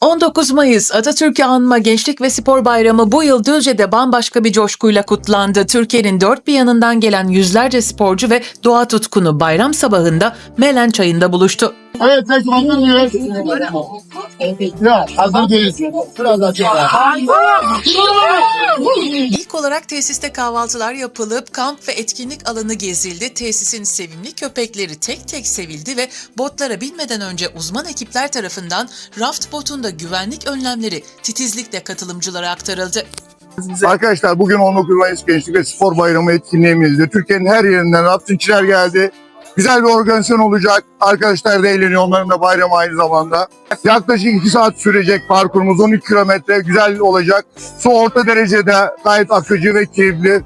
19 Mayıs Atatürk'ü anma Gençlik ve Spor Bayramı bu yıl Düzce'de bambaşka bir coşkuyla kutlandı. Türkiye'nin dört bir yanından gelen yüzlerce sporcu ve doğa tutkunu bayram sabahında Melen Çayı'nda buluştu. Evet, mıyız? Ya, hazır değiliz. Biraz daha. İlk olarak tesiste kahvaltılar yapılıp kamp ve etkinlik alanı gezildi. Tesisin sevimli köpekleri tek tek sevildi ve botlara binmeden önce uzman ekipler tarafından raft botunda güvenlik önlemleri titizlikle katılımcılara aktarıldı. Arkadaşlar bugün 19 Mayıs Gençlik ve Spor Bayramı etkinliğimizde Türkiye'nin her yerinden raftingçiler geldi. Güzel bir organizasyon olacak. Arkadaşlar da eğleniyor. Onların da bayramı aynı zamanda. Yaklaşık 2 saat sürecek parkurumuz. 12 kilometre. Güzel olacak. Su orta derecede gayet akıcı ve keyifli.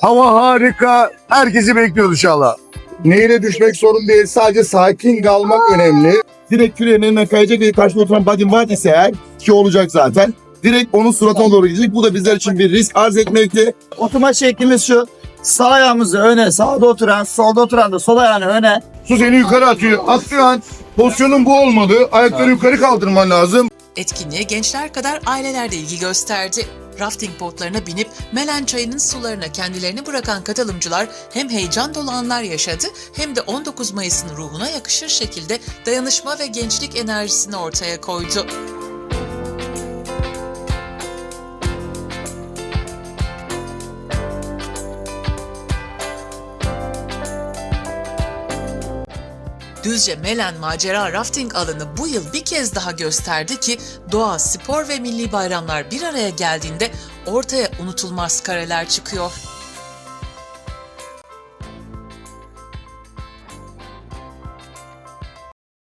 Hava harika. Herkesi bekliyoruz inşallah. Nehire düşmek sorun değil. Sadece sakin kalmak önemli. Direkt küreğin önüne kayacak ve karşıda oturan badin var ise eğer ki olacak zaten. Direkt onun suratına doğru gidecek. Bu da bizler için bir risk arz etmekte. Oturma şeklimiz şu. Sağ ayağımızı öne, sağda oturan, solda oturan da sol ayağını öne. Su seni yukarı atıyor. Attığı an pozisyonun bu olmadı. Ayakları yukarı kaldırman lazım. Etkinliğe gençler kadar aileler de ilgi gösterdi. Rafting botlarına binip Melen Çayı'nın sularına kendilerini bırakan katılımcılar hem heyecan dolu anlar yaşadı hem de 19 Mayıs'ın ruhuna yakışır şekilde dayanışma ve gençlik enerjisini ortaya koydu. Düzce Melen Macera Rafting alanı bu yıl bir kez daha gösterdi ki doğa, spor ve milli bayramlar bir araya geldiğinde ortaya unutulmaz kareler çıkıyor.